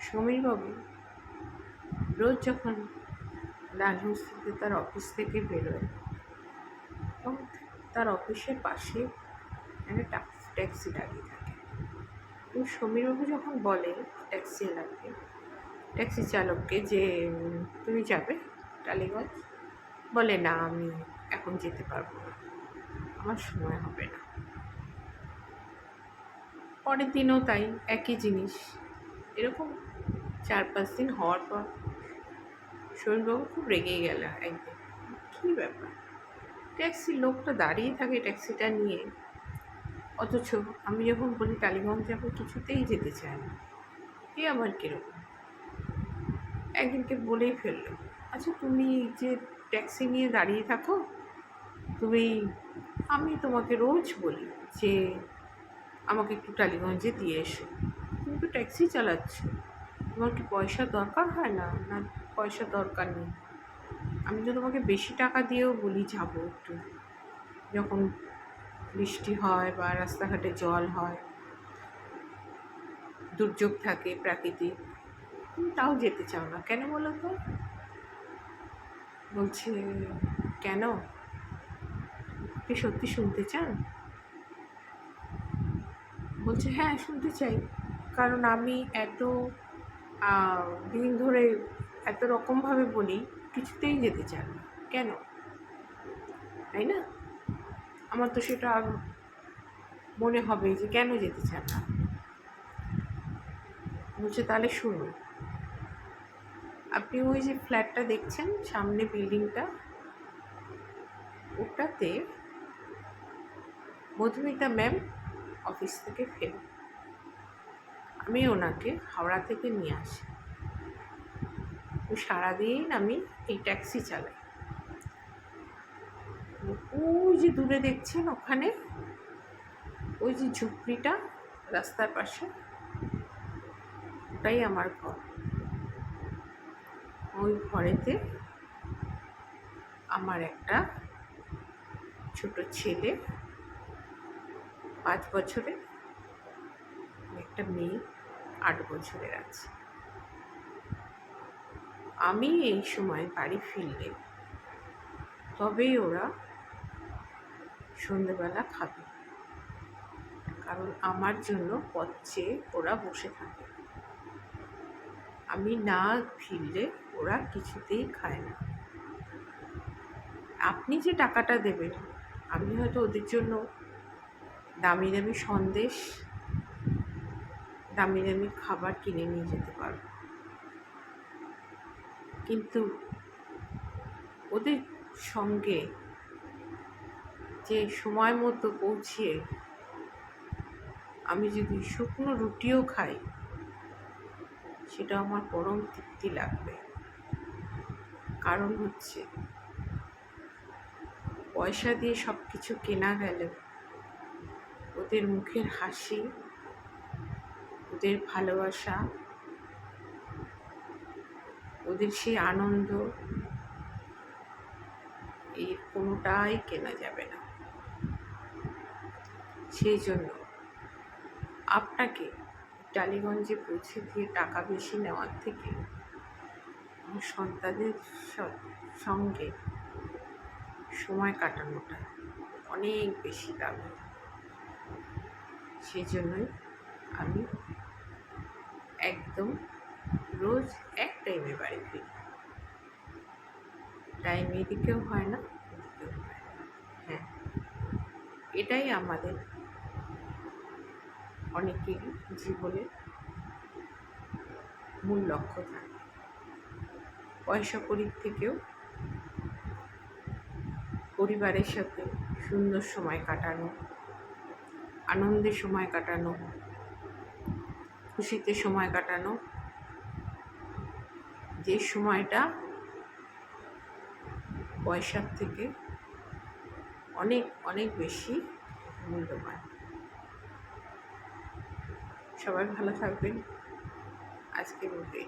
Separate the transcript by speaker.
Speaker 1: সমীরবাবু রোজ যখন ডালহৌসিতে তার অফিস থেকে বেরোয় তখন তার অফিসের পাশে একটা ট্যাক্সি দাঁড়িয়ে থাকে এবং সমীরবাবু যখন বলে ট্যাক্সি এলাকে ট্যাক্সি চালককে যে তুমি যাবে টালিগঞ্জ? বলে, না, আমি এখন যেতে পারব না। আমার সময় হবে না। পরের দিনও তাই একই জিনিস। এরকম চার পাঁচ দিন হওয়ার পর শরীরবাবু খুব রেগে গেল একদিন। কী ব্যাপার? ট্যাক্সির লোকটা দাঁড়িয়ে থাকে ট্যাক্সিটা নিয়ে। অথচ আমি যখন বলি টালিগঞ্জ যাব কিছুতেই যেতে চায় না। এ আমার কীরকম? একদিনকে বলেই ফেলল আচ্ছা তুমি যে ট্যাক্সি নিয়ে দাঁড়িয়ে থাকো, তুমি, আমি তোমাকে রোজ বলি যে আমাকে একটু টালিগঞ্জে দিয়ে এসো। তুমি তো ট্যাক্সি চালাচ্ছ। তোমার কি পয়সা দরকার হয় না? না, পয়সা দরকার নেই। আমি তো তোমাকে বেশি টাকা দিয়েও বলি যাব একটু। যখন বৃষ্টি হয় বা রাস্তাঘাটে জল হয়, দুর্যোগ থাকে প্রাকৃতিক তাও যেতে চাও না। কেন বলো তো? বলছে, কেন? আপনি সত্যি শুনতে চান? বলছে হ্যাঁ শুনতে চাই। কারণ আমি এত দিন ধরে এত রকমভাবে বলি, কিছুতেই যেতে চান কেন? তাই না? আমার তো সেটা মনে হবে যে কেন যেতে চান না। বলছে, তাহলে শুনুন, আপনি ওই যে ফ্ল্যাটটা দেখছেন, সামনে বিল্ডিংটা, ওটাতে মধুমিতা ম্যাম অফিস থেকে ফেরে আমি ওনাকে হাওড়া থেকে নিয়ে আসি। সারাদিন আমি এই ট্যাক্সি চালাই। ওই যে দূরে দেখছেন ওখানে? ওই যে ঝুপড়িটা রাস্তার পাশে? ওটাই আমার ঘর। ওই ঘরেতে আমার একটা ছোট ছেলে, পাঁচ বছরের। একটা মেয়ে। আট বছরের আছে। আমি এই সময় বাড়ি ফিরলে তবেই ওরা সন্ধেবেলা খাবে। কারণ আমার জন্য পথ চেয়ে ওরা বসে থাকে। আমি না ফিরলে ওরা কিছুতেই খায় না। আপনি যে টাকাটা দেবেন, আমি হয়তো ওদের জন্য দামি দামি সন্দেশ দামি দামি খাবার কিনে নিয়ে যেতে পারব। কিন্তু ওদের সঙ্গে যে সময় মতো পৌঁছিয়ে আমি যদি শুকনো রুটিও খাই, সেটা আমার পরম তৃপ্তি লাগবে। কারণ হচ্ছে পয়সা দিয়ে সব কিছু কেনা গেলে ওদের মুখের হাসি ওদের ভালোবাসা, ওদের সেই আনন্দ, এর কোনোটাই কেনা যাবে না। সেই জন্য আপনাকে টালিগঞ্জে পৌঁছে দিয়ে টাকা বেশি নেওয়ার থেকে আমার সন্তানদের স- সঙ্গে সময় কাটানোটা অনেক বেশি দামি সেই জন্যই আমি একদম রোজ এক টাইমে বাড়ি ফিরি। টাইম এদিকেও হয় না হয় এটাই আমাদের অনেকেরই জীবনের মূল লক্ষ্য থাকে পয়সা করির থেকেও পরিবারের সাথে সুন্দর সময় কাটানো, আনন্দে সময় কাটানো খুশিতে সময় কাটানো। যে সময়টা পয়সার থেকে অনেক অনেক বেশি মূল্যবান। সবাই ভালো থাকবেন। আজকের মতো।